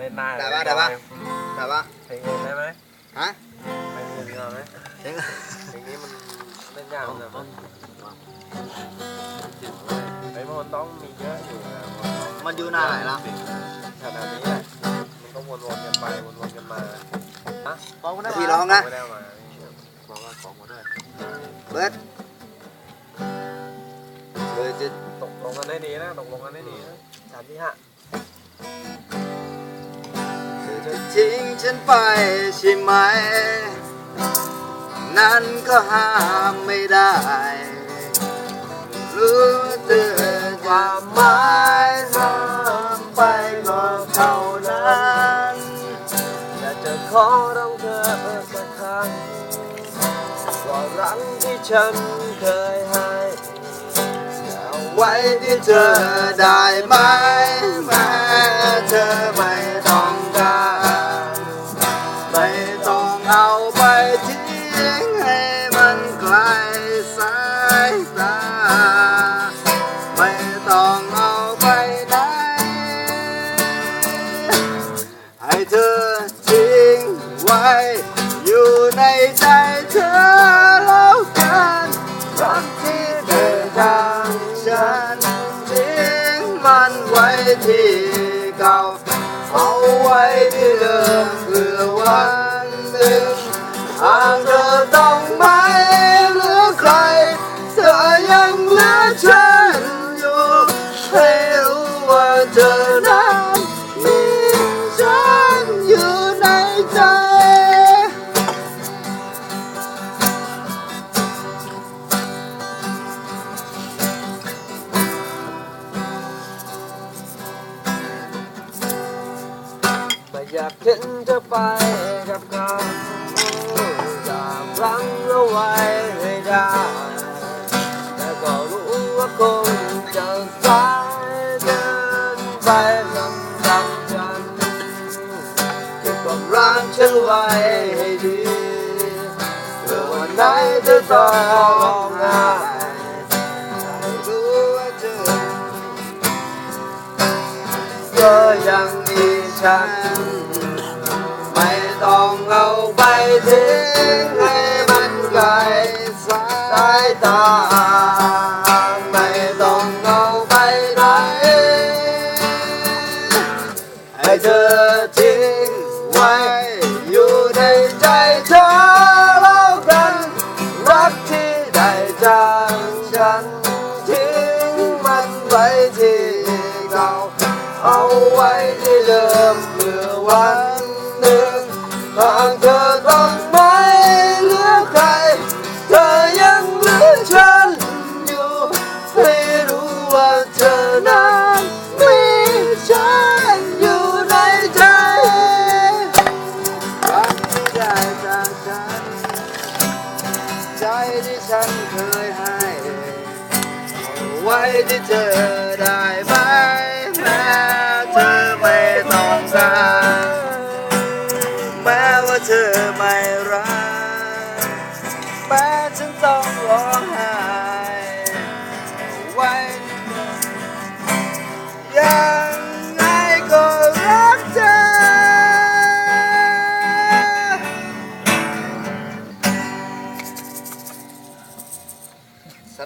เล่นได้ได้ปะได้ปะแต่ว่าเพลงอื่นได้ไหมฮะเพลงอื่นเอาไหมเพลงเพลงนี้มันเล่นยากนะมันไอ้มันต้องมีเยอะอยู่นะมันอยู่หน้าไหนล่ะขนาดนี้แหละมันก็วนๆกันไปวนๆกันมาฮะพี่ร้องนะไม่ได้เอามาบอกว่าของหมดเลยเบิร์ดเบิร์ดจะตกลงกันได้ดีนะตกลงกันได้ดีนะสามที่ห้า เธอจะทิ้งฉันไปใช่ไหม นั้นก็ห้ามไม่ได้ รู้เธอความหมายซ้ำไปก็เท่านั้นอยากจะขอร้องเธอสักครั้งว่ารักที่ฉันเคยให้เอาไว้ที่เธอได้ไหม ไปไหนให้เธอทิ้งไว้ อยู่ในใจเธอแล้วกันรักที่เธอทำฉันทิ้งมันไว้ที่เก่าเอาไว้ที่เดิมเพื่อวันหนึ่งหากเธอ อยากเห็นเธอไปกับเขาอยากรั้งเอาไว้ให้ได้ แต่ก็รู้ว่าคงจะสายเกินไปสำหรับฉันเก็บความรักฉันไว้ให้ดีเพื่อวันไหนเธอต้องร้องไห้ให้รู้ว่าเธอก็ยังมีฉัน องเอาไปทิ้งให้มันไกลสายตาไม่ต้องเอาไปไหนให้เธอทิ้งไว้อยู่ในใจเธอแล้วกันรักที่ได้จากฉันทิ้งมันไว้ที่เก่าเอาไว้ที่เดิมเพื่อวัน หากเธอต้องไม่เหลือใคร เธอยังเหลือฉันอยู่ให้รู้ว่าเธอนั้นมีฉันอยู่ในใจรักที่ได้จากฉัน ใจที่ฉันเคยให้เอาไว้ที่เธอ เธอไม่รักแม้ฉันต้องรอ